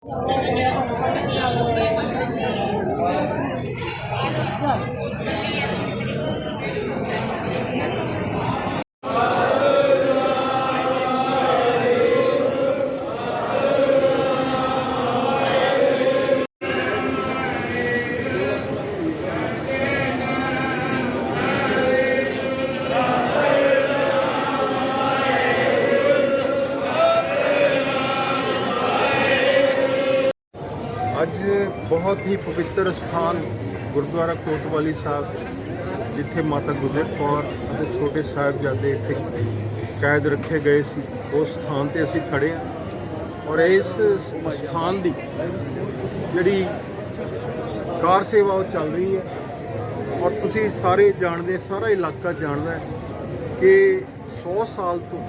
Thank you. ਅੱਜ ਬਹੁਤ ਹੀ ਪਵਿੱਤਰ ਸਥਾਨ ਗੁਰਦੁਆਰਾ ਕੋਤਵਾਲੀ ਸਾਹਿਬ, ਜਿੱਥੇ ਮਾਤਾ ਗੁਜਰ ਕੌਰ ਅਤੇ ਛੋਟੇ ਸਾਹਿਬਜ਼ਾਦੇ ਇੱਥੇ ਕੈਦ ਰੱਖੇ ਗਏ ਸੀ। ਉਸ ਸਥਾਨ ਤੇ ਅਸੀਂ ਖੜੇ ਹਾਂ ਔਰ ਇਸ ਸਥਾਨ ਦੀ ਜਿਹੜੀ ਕਾਰ ਸੇਵਾ ਉਹ ਚੱਲ ਰਹੀ ਹੈ ਔਰ ਤੁਸੀਂ ਸਾਰੇ ਜਾਣਦੇ, ਸਾਰਾ ਇਲਾਕਾ ਜਾਣਦਾ ਹੈ ਕਿ 100 ਸਾਲ ਤੋਂ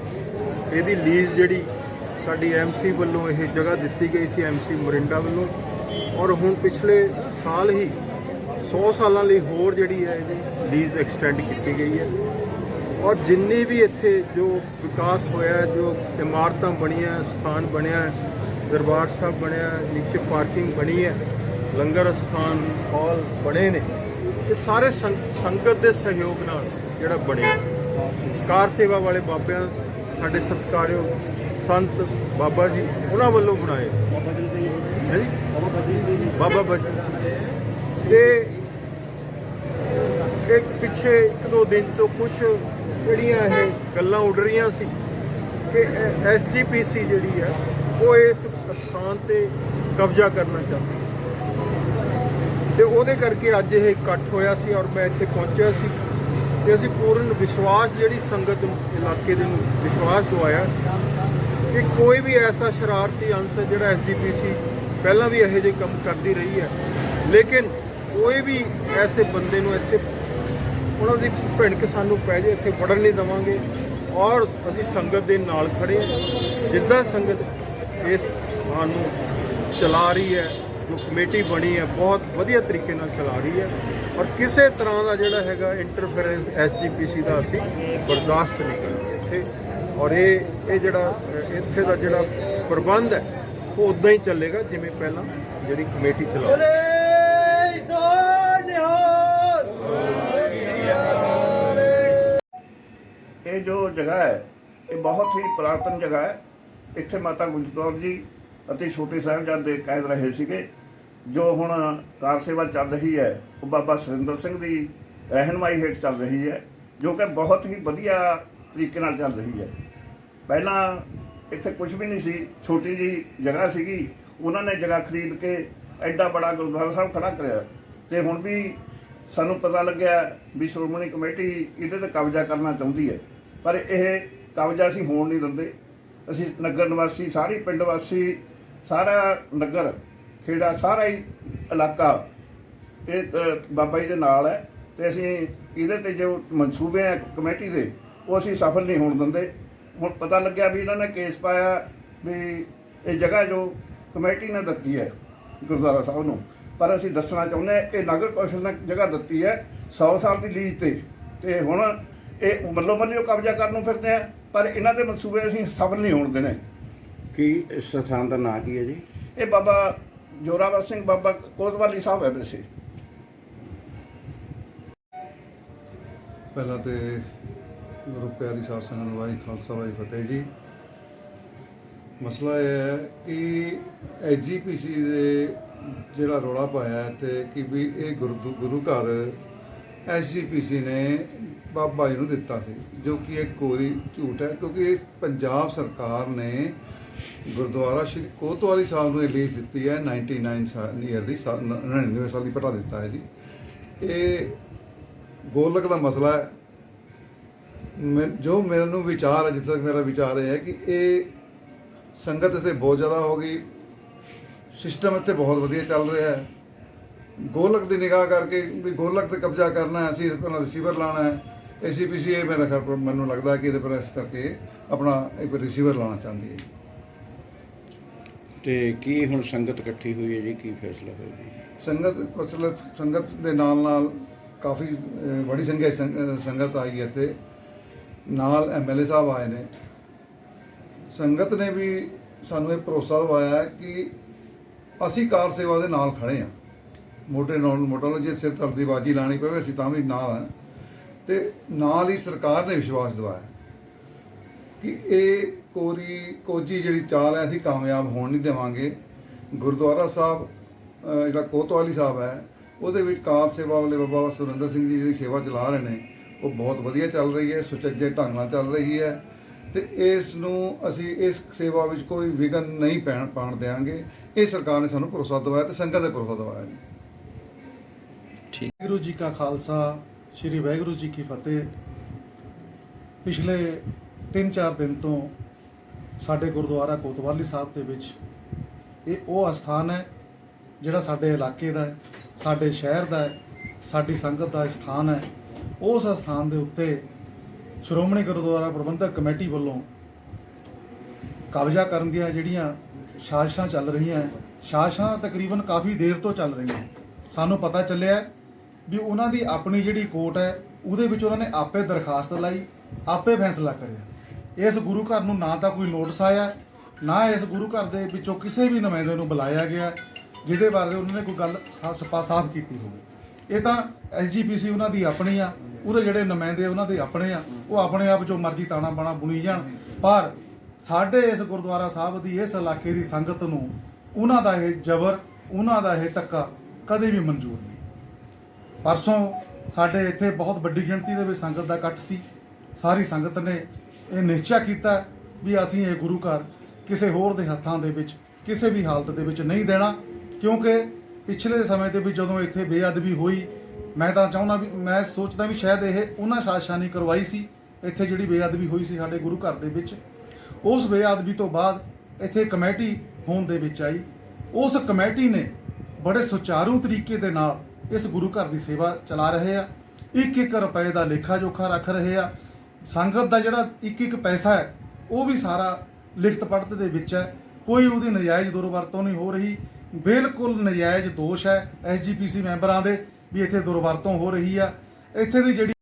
ਇਹਦੀ ਲੀਜ਼ ਜਿਹੜੀ ਸਾਡੀ ਐਮਸੀ ਵੱਲੋਂ ਇਹ ਜਗ੍ਹਾ ਦਿੱਤੀ ਗਈ ਸੀ ਐਮਸੀ ਮੋਰਿੰਡਾ ਵੱਲੋਂ। ਔਰ ਹੁਣ ਪਿਛਲੇ ਸਾਲ ਹੀ 100 ਸਾਲਾਂ ਲਈ ਹੋਰ ਜਿਹੜੀ ਹੈ ਇਹਦੀ ਲੀਜ਼ ਐਕਸਟੈਂਡ ਕੀਤੀ ਗਈ ਹੈ। ਔਰ ਜਿੰਨੀ ਵੀ ਇੱਥੇ ਜੋ ਵਿਕਾਸ ਹੋਇਆ ਜੋ ਇਮਾਰਤਾਂ ਬਣੀਆਂ, ਸਥਾਨ ਬਣਿਆ ਦਰਬਾਰ ਸਾਹਿਬ ਬਣਿਆ ਨੀਚੇ ਪਾਰਕਿੰਗ ਬਣੀ ਹੈ, ਲੰਗਰ ਸਥਾਨ, ਹਾਲ ਬਣੇ ਨੇ, ਇਹ ਸਾਰੇ ਸੰਗਤ ਦੇ ਸਹਿਯੋਗ ਨਾਲ ਜਿਹੜਾ ਬਣਿਆ। ਕਾਰ ਸੇਵਾ ਵਾਲੇ ਬਾਬਿਆਂ, ਸਾਡੇ ਸਤਿਕਾਰਯੋਗ ਸੰਤ ਬਾਬਾ ਜੀ, ਉਹਨਾਂ ਵੱਲੋਂ ਬਣਾਏ। ਹੈ ਜੀ ਬਾਬਾ ਬਚਨ ਸਿੰਘ ਤੇ ਇੱਕ ਪਿੱਛੇ ਇੱਕ ਦੋ ਦਿਨ ਤੋਂ ਕੁਝ ਜਿਹੜੀਆਂ ਇਹ ਗੱਲਾਂ ਉੱਡ ਰਹੀਆਂ ਸੀ ਕਿ ਐਸਜੀਪੀਸੀ ਜਿਹੜੀ ਹੈ, ਉਹ ਇਸ ਸਥਾਨ ਤੇ ਕਬਜ਼ਾ ਕਰਨਾ ਚਾਹੁੰਦੀ ਤੇ ਉਹਦੇ ਕਰਕੇ ਅੱਜ ਇਹ ਇਕੱਠ ਹੋਇਆ ਸੀ ਔਰ ਮੈਂ ਇੱਥੇ ਪਹੁੰਚਿਆ ਸੀ। ਤੇ ਅਸੀਂ ਪੂਰਨ ਵਿਸ਼ਵਾਸ ਜਿਹੜੀ ਸੰਗਤ ਨੂੰ, ਇਲਾਕੇ ਦੇ ਨੂੰ ਵਿਸ਼ਵਾਸ ਦਵਾਇਆ ਕਿ ਕੋਈ ਵੀ ਐਸਾ ਸ਼ਰਾਰਤੀ ਅੰਸ਼ ਹੈ ਜਿਹੜਾ ਐਸਜੀਪੀਸੀ ਪਹਿਲਾਂ ਵੀ ਇਹੋ ਜਿਹੇ ਕੰਮ ਕਰਦੀ ਰਹੀ ਹੈ। ਲੇਕਿਨ ਕੋਈ ਵੀ ਐਸੇ ਬੰਦੇ ਨੂੰ ਇੱਥੇ ਉਹਨਾਂ ਦੀ ਭਿਣਕ ਸਾਨੂੰ ਪੈ ਜੇ, ਇੱਥੇ ਵੜਨ ਨਹੀਂ ਦਵਾਂਗੇ। ਔਰ ਅਸੀਂ ਸੰਗਤ ਦੇ ਨਾਲ ਖੜੇ ਹਾਂ। ਜਿੱਦਾਂ ਸੰਗਤ ਇਸ ਸਥਾਨ ਨੂੰ ਚਲਾ ਰਹੀ ਹੈ, ਜੋ ਕਮੇਟੀ ਬਣੀ ਹੈ, ਬਹੁਤ ਵਧੀਆ ਤਰੀਕੇ ਨਾਲ ਚਲਾ ਰਹੀ ਹੈ। ਔਰ ਕਿਸੇ ਤਰ੍ਹਾਂ ਦਾ ਜਿਹੜਾ ਹੈਗਾ ਇੰਟਰਫੇਰੈਂਸ ਐਸਜੀਪੀਸੀ ਦਾ ਅਸੀਂ ਬਰਦਾਸ਼ਤ ਨਹੀਂ ਕਰਾਂਗੇ ਇੱਥੇ। ਔਰ ਇਹ ਇਹ ਜਿਹੜਾ ਇੱਥੇ ਦਾ ਜਿਹੜਾ ਪ੍ਰਬੰਧ ਹੈ ਉਹ ਉਦਾਂ ਹੀ ਚੱਲੇਗਾ ਜਿਵੇਂ ਪਹਿਲਾਂ ਜਿਹੜੀ ਕਮੇਟੀ ਚਲਾ ਇਹ ਜੋ ਜਗ੍ਹਾ ਹੈ, ਇਹ ਬਹੁਤ ਹੀ ਪੁਰਾਤਨ ਜਗ੍ਹਾ ਹੈ। ਇੱਥੇ ਮਾਤਾ ਗੁਜਰ ਜੀ ਅਤੇ ਛੋਟੇ ਸਾਹਿਬਜ਼ਾਦੇ ਕੈਦ ਰਹੇ ਸੀਗੇ। ਜੋ ਹੁਣ ਕਾਰ ਸੇਵਾ ਚੱਲ ਰਹੀ ਹੈ, ਉਹ ਬਾਬਾ ਸੁਰਿੰਦਰ ਸਿੰਘ ਦੀ ਰਹਿਨਮਾਈ ਹੇਠ ਚੱਲ ਰਹੀ ਹੈ, ਜੋ ਕਿ ਬਹੁਤ ਹੀ ਵਧੀਆ ਤਰੀਕੇ ਨਾਲ ਚੱਲ ਰਹੀ ਹੈ। ਪਹਿਲਾਂ ਇੱਥੇ ਕੁਝ ਵੀ ਨਹੀਂ ਸੀ, ਛੋਟੀ ਜੀ ਜਗ੍ਹਾ ਸੀਗੀ। ਉਹਨਾਂ ਨੇ ਜਗ੍ਹਾ ਖਰੀਦ ਕੇ ਐਡਾ ਬੜਾ ਗੁਰਦੁਆਰਾ ਸਾਹਿਬ ਖੜਾ ਕਰਿਆ। ਤੇ ਹੁਣ ਵੀ ਸਾਨੂੰ ਪਤਾ ਲੱਗਿਆ ਵੀ ਸ਼੍ਰੋਮਣੀ ਕਮੇਟੀ ਇਹਦੇ ਤੇ ਕਬਜ਼ਾ ਕਰਨਾ ਚਾਹੁੰਦੀ ਹੈ। ਪਰ ਇਹ ਕਬਜ਼ਾ ਅਸੀਂ ਹੋਣ ਨਹੀਂ ਦਿੰਦੇ। ਅਸੀਂ ਨਗਰ ਨਿਵਾਸੀ, ਸਾਰੀ ਪਿੰਡ ਵਾਸੀ, ਸਾਰਾ ਨਗਰ, ਖੇੜਾ, ਸਾਰਾ ਹੀ ਇਲਾਕਾ ਇਹ ਬਾਬਾ ਜੀ ਦੇ ਨਾਲ ਹੈ। ਤੇ ਅਸੀਂ ਇਹਦੇ ਤੇ ਜੋ ਮਨਸੂਬੇ ਆ ਕਮੇਟੀ ਦੇ, ਉਹ ਅਸੀਂ ਸਫਲ ਨਹੀਂ ਹੋਣ ਦਿੰਦੇ। ਹੁਣ ਪਤਾ ਲੱਗਿਆ ਵੀ ਇਹਨਾਂ ਨੇ ਕੇਸ ਪਾਇਆ ਵੀ ਇਹ ਜਗ੍ਹਾ ਜੋ ਕਮੇਟੀ ਨੇ ਦਿੱਤੀ ਹੈ ਗੁਰਦੁਆਰਾ ਸਾਹਿਬ ਨੂੰ ਪਰ ਅਸੀਂ ਦੱਸਣਾ ਚਾਹੁੰਦੇ ਹਾਂ ਇਹ ਨਗਰ ਕੌਂਸਲ ਨੇ ਜਗ੍ਹਾ ਦਿੱਤੀ ਹੈ 100 ਸਾਲ ਦੀ ਲੀਜ਼ ਤੇ ਤੇ ਹੁਣ ਇਹ ਮੱਲੋ ਮੱਲੀਓ ਕਬਜ਼ਾ ਕਰਨ ਨੂੰ ਫਿਰਦੇ ਆ ਪਰ ਇਹਨਾਂ ਦੇ ਮਨਸੂਬੇ ਅਸੀਂ ਸਫਲ ਨਹੀਂ ਹੋਣ ਦੇਣੇ। ਕੀ ਇਸ ਸਥਾਨ ਦਾ ਨਾਂ ਕੀ ਹੈ ਜੀ? ਇਹ ਬਾਬਾ ਜੋਰਾਵਰ ਸਿੰਘ ਬਾਬਾ ਕੋਤਵਾਲੀ ਸਾਹਿਬ ਹੈ ਵੈਸੇ ਪਹਿਲਾਂ ਤੇ ਗੁਰੂ ਪਿਆਰੀ ਸਾਧ ਸੰਗਤ ਨੂੰ ਖਾਲਸਾ, ਵਾਹਿਗੁਰੂ ਫਤਿਹ ਜੀ। ਮਸਲਾ ਇਹ ਹੈ ਕਿ ਐਜੀਪੀਸੀ ਦੇ ਜਿਹੜਾ ਰੋਲਾ ਪਾਇਆ ਹੈ ਤੇ ਕਿ ਵੀ ਇਹ ਗੁਰੂ ਗੁਰੂ ਘਰ ਐਸਜੀਪੀਸੀ ਨੇ ਬਾਬਾ ਜੀ ਨੂੰ ਦਿੱਤਾ ਸੀ, ਜੋ ਕਿ ਇੱਕ ਕੋਰੀ ਝੂਠ ਹੈ, ਕਿਉਂਕਿ ਇਹ ਪੰਜਾਬ ਸਰਕਾਰ ਨੇ ਗੁਰਦੁਆਰਾ ਸ਼੍ਰੀ ਕੋਤਵਾਲੀ ਸਾਹਿਬ ਨੂੰ ਇਹ ਲੀਜ਼ ਦਿੱਤੀ ਹੈ 99 ਸਾਲ ਈਅਰ ਦੀ ਸਾ- ਨ- 99 ਸਾਲ ਦੀ ਪਟਾ ਦਿੱਤਾ ਹੈ ਜੀ। ਇਹ ਗੋਲਕ ਦਾ ਮਸਲਾ ਹੈ ਜੋ ਮੇਰੇ ਨੂੰ ਵਿਚਾਰ ਹੈ ਜਿੱਥੇ ਤੱਕ ਮੇਰਾ ਵਿਚਾਰ ਇਹ ਹੈ ਕਿ ਇਹ ਸੰਗਤ ਇੱਥੇ ਬਹੁਤ ਜ਼ਿਆਦਾ ਹੋ ਗਈ। ਸਿਸਟਮ ਇੱਥੇ ਬਹੁਤ ਵਧੀਆ ਚੱਲ ਰਿਹਾ ਹੈ। ਗੋਲਕ ਦੀ ਨਿਗਾਹ ਕਰਕੇ ਵੀ ਗੋਲਕ ਤੇ ਕਬਜ਼ਾ ਕਰਨਾ ਹੈ ਅਸੀਂ ਪਹਿਲਾਂ ਰਿਸੀਵਰ ਲਾਣਾ ਹੈ। ਏਸੀਪੀਸੀ ਇਹ ਮੇਰਾ ਖਿਆਲ ਮੈਨੂੰ ਲੱਗਦਾ ਕਿ ਇਹਦੇ ਪਰ ਇਸ ਕਰਕੇ ਆਪਣਾ ਇੱਕ ਰਿਸੀਵਰ ਲਾਣਾ ਚਾਹੁੰਦੀ ਹੈ। ਤੇ ਕੀ ਹੁਣ ਸੰਗਤ ਇਕੱਠੀ ਹੋਈ ਹੈ ਜੀ? ਕੀ ਫੈਸਲਾ ਹੋਇਆ ਜੀ? ਸੰਗਤ ਕੁਸਲ ਸੰਗਤ ਦੇ ਨਾਲ ਨਾਲ ਕਾਫੀ ਸੰਗ- ਅਹ, ਸੰਗਤ ਆਈ ਹੈ ਤੇ ਨਾਲ ਐਮਐਲਏ ਸਾਹਿਬ ਆਏ ਨੇ। ਸੰਗਤ ਨੇ ਵੀ ਸਾਨੂੰ ਇਹ ਭਰੋਸਾ ਦਿਵਾਇਆ ਕਿ ਅਸੀਂ ਕਾਰ ਸੇਵਾ ਦੇ ਨਾਲ ਖੜੇ ਆ ਮੋਟੇ ਨਾਲ ਮੋਟਾ ਲੋ ਜੇ ਸਿਰ ਧਰਦੀ ਬਾਜੀ ਲਾਣੀ ਪਵੇ, ਅਸੀਂ ਤਾਂ ਵੀ ਨਾਲ ਆ ਤੇ ਨਾਲ ਹੀ ਸਰਕਾਰ ਨੇ ਵਿਸ਼ਵਾਸ ਦਿਵਾਇਆ ਕਿ ਇਹ ਕੋਰੀ ਕੋਜੀ ਜਿਹੜੀ ਚਾਲ ਹੈ, ਅਸੀਂ ਕਾਮਯਾਬ ਹੋਣ ਨਹੀਂ ਦੇਵਾਂਗੇ। ਗੁਰਦੁਆਰਾ ਸਾਹਿਬ ਜਿਹੜਾ ਕੋਤਵਾਲੀ ਸਾਹਿਬ ਹੈ, ਉਹਦੇ ਵਿੱਚ ਕਾਰ ਸੇਵਾ ਵਾਲੇ ਬਾਬਾ ਸੁਰਿੰਦਰ ਸਿੰਘ ਜੀ ਜਿਹੜੀ ਸੇਵਾ ਚਲਾ ਰਹੇ ਨੇ ਉਹ ਬਹੁਤ ਵਧੀਆ ਚੱਲ ਰਹੀ ਹੈ ਸੁਚੱਜੇ ਢੰਗ ਨਾਲ ਚੱਲ ਰਹੀ ਹੈ ਤੇ ਇਸ ਨੂੰ ਅਸੀਂ ਇਸ ਸੇਵਾ ਵਿੱਚ ਕੋਈ ਵਿਘਨ ਨਹੀਂ ਪੈਣ ਪਾਣ ਦੇਵਾਂਗੇ ਇਹ ਸਰਕਾਰ ਨੇ ਸਾਨੂੰ ਭਰੋਸਾ ਦਿਵਾਇਆ ਤੇ ਸੰਗਤ ਨੇ ਭਰੋਸਾ ਦਿਵਾਇਆ ਜੀ। ਵਾਹਿਗੁਰੂ ਜੀ ਕਾ ਖਾਲਸਾ ਸ੍ਰੀ ਵਾਹਿਗੁਰੂ ਜੀ ਕੀ ਫਤਿਹ। ਪਿਛਲੇ 3-4 ਦਿਨ ਤੋਂ ਸਾਡੇ ਗੁਰਦੁਆਰਾ ਕੋਤਵਾਲੀ ਸਾਹਿਬ ਦੇ ਵਿੱਚ ਇਹ ਉਹ ਅਸਥਾਨ ਹੈ ਜਿਹੜਾ ਸਾਡੇ ਇਲਾਕੇ ਦਾ ਹੈ ਸਾਡੇ ਸ਼ਹਿਰ ਦਾ ਹੈ ਸਾਡੀ ਸੰਗਤ ਦਾ ਸਥਾਨ ਹੈ। ਉਸ ਸਥਾਨ ਦੇ ਉੱਤੇ ਸ਼੍ਰੋਮਣੀ ਗੁਰਦੁਆਰਾ ਪ੍ਰਬੰਧਕ ਕਮੇਟੀ ਵੱਲੋਂ ਕਬਜ਼ਾ ਕਰਨ ਦੀਆਂ ਜਿਹੜੀਆਂ ਸਾਜ਼ਿਸ਼ਾਂ ਚੱਲ ਰਹੀਆਂ, ਸਾਜ਼ਿਸ਼ਾਂ ਤਕਰੀਬਨ ਕਾਫੀ ਦੇਰ ਤੋਂ ਚੱਲ ਰਹੀਆਂ। ਸਾਨੂੰ ਪਤਾ ਚੱਲਿਆ ਵੀ ਉਹਨਾਂ ਦੀ ਆਪਣੀ ਜਿਹੜੀ ਕੋਰਟ ਹੈ, ਉਹਦੇ ਵਿੱਚ ਉਹਨਾਂ ਨੇ ਆਪੇ ਦਰਖਾਸਤ ਲਾਈ, ਆਪੇ ਫੈਸਲਾ ਕਰਿਆ। ਇਸ ਗੁਰੂ ਘਰ ਨੂੰ ਨਾ ਤਾਂ ਕੋਈ ਨੋਟਿਸ ਆਇਆ, ਨਾ ਇਸ ਗੁਰੂ ਘਰ ਦੇ ਵਿੱਚੋਂ ਕਿਸੇ ਵੀ ਨੁਮਾਇੰਦੇ ਨੂੰ ਬੁਲਾਇਆ ਗਿਆ, ਜਿਹਦੇ ਬਾਰੇ ਉਹਨਾਂ ਨੇ ਕੋਈ ਗੱਲ ਸਾ- ਸਪਾ, ਸਾਫ਼ ਕੀਤੀ ਹੋਵੇ। ਇਹ ਤਾਂ ਐਸਜੀਪੀਸੀ ਉਹਨਾਂ ਦੀ ਆਪਣੀ ਆ ਉਹਦੇ ਜਿਹੜੇ ਨੁਮਾਇੰਦੇ ਉਹਨਾਂ ਦੇ ਆਪਣੇ ਆ, ਉਹ ਆਪਣੇ ਆਪ ਜੋ ਮਰਜ਼ੀ ਤਾਣਾ ਬਾਣਾ ਬੁਣੀ ਜਾਣ। ਪਰ ਸਾਡੇ ਇਸ ਗੁਰਦੁਆਰਾ ਸਾਹਿਬ ਦੀ ਇਸ ਇਲਾਕੇ ਦੀ ਸੰਗਤ ਨੂੰ ਉਹਨਾਂ ਦਾ ਇਹ ਜ਼ਬਰ, ਉਹਨਾਂ ਦਾ ਇਹ ਧੱਕਾ ਕਦੇ ਵੀ ਮਨਜ਼ੂਰ ਨਹੀਂ। ਪਰਸੋਂ ਸਾਡੇ ਇੱਥੇ ਬਹੁਤ ਵੱਡੀ ਗਿਣਤੀ ਦੇ ਵਿੱਚ ਸੰਗਤ ਦਾ ਇਕੱਠ ਸੀ। ਸਾਰੀ ਸੰਗਤ ਨੇ ਇਹ ਨਿਸ਼ਚਾ ਕੀਤਾ ਵੀ ਅਸੀਂ ਇਹ ਗੁਰੂ ਘਰ ਕਿਸੇ ਹੋਰ ਦੇ ਹੱਥਾਂ ਦੇ ਵਿੱਚ, ਕਿਸੇ ਵੀ ਹਾਲਤ ਦੇ ਵਿੱਚ ਨਹੀਂ ਦੇਣਾ, ਕਿਉਂਕਿ ਪਿਛਲੇ ਸਮੇਂ ਦੇ ਵਿੱਚ ਜਦੋਂ ਇੱਥੇ ਬੇਅਦਬੀ ਹੋਈ, ਮੈਂ ਤਾਂ ਚਾਹੁੰਦਾ ਵੀ ਮੈਂ ਸੋਚਦਾ ਵੀ ਸ਼ਾਇਦ ਇਹ ਉਹਨਾਂ ਸ਼ਾਸਨੀ ਕਰਵਾਈ ਸੀ, ਇੱਥੇ ਜਿਹੜੀ ਬੇਅਦਬੀ ਹੋਈ ਸੀ ਸਾਡੇ ਗੁਰੂ ਘਰ ਦੇ ਵਿੱਚ। ਉਸ ਬੇਅਦਬੀ ਤੋਂ ਬਾਅਦ ਇੱਥੇ ਕਮੇਟੀ ਹੋਣ ਦੇ ਵਿੱਚ ਆਈ। ਉਸ ਕਮੇਟੀ ਨੇ ਬੜੇ ਸੁਚਾਰੂ ਤਰੀਕੇ ਦੇ ਨਾਲ ਇਸ ਗੁਰੂ ਘਰ ਦੀ ਸੇਵਾ ਚਲਾ ਰਹੇ ਆ। ਇੱਕ ਇੱਕ ਰੁਪਏ ਦਾ ਲੇਖਾ ਜੋਖਾ ਰੱਖ ਰਹੇ ਆ। ਸੰਗਤ ਦਾ ਜਿਹੜਾ ਇੱਕ ਇੱਕ ਪੈਸਾ ਹੈ, ਉਹ ਵੀ ਸਾਰਾ ਲਿਖਤ ਪੜਤ ਦੇ ਵਿੱਚ ਹੈ। ਕੋਈ ਉਹਦੀ ਨਜਾਇਜ਼ ਦੁਰਵਰਤੋਂ ਨਹੀਂ ਹੋ ਰਹੀ। ਬਿਲਕੁਲ ਨਜਾਇਜ਼ ਦੋਸ਼ ਹੈ ਐਸਜੀਪੀਸੀ ਮੈਂਬਰਾਂ ਦੇ ਵੀ ਇੱਥੇ ਦੁਰਵਰਤੋਂ ਹੋ ਰਹੀ ਆ। ਇੱਥੇ ਦੀ ਜਿਹੜੀ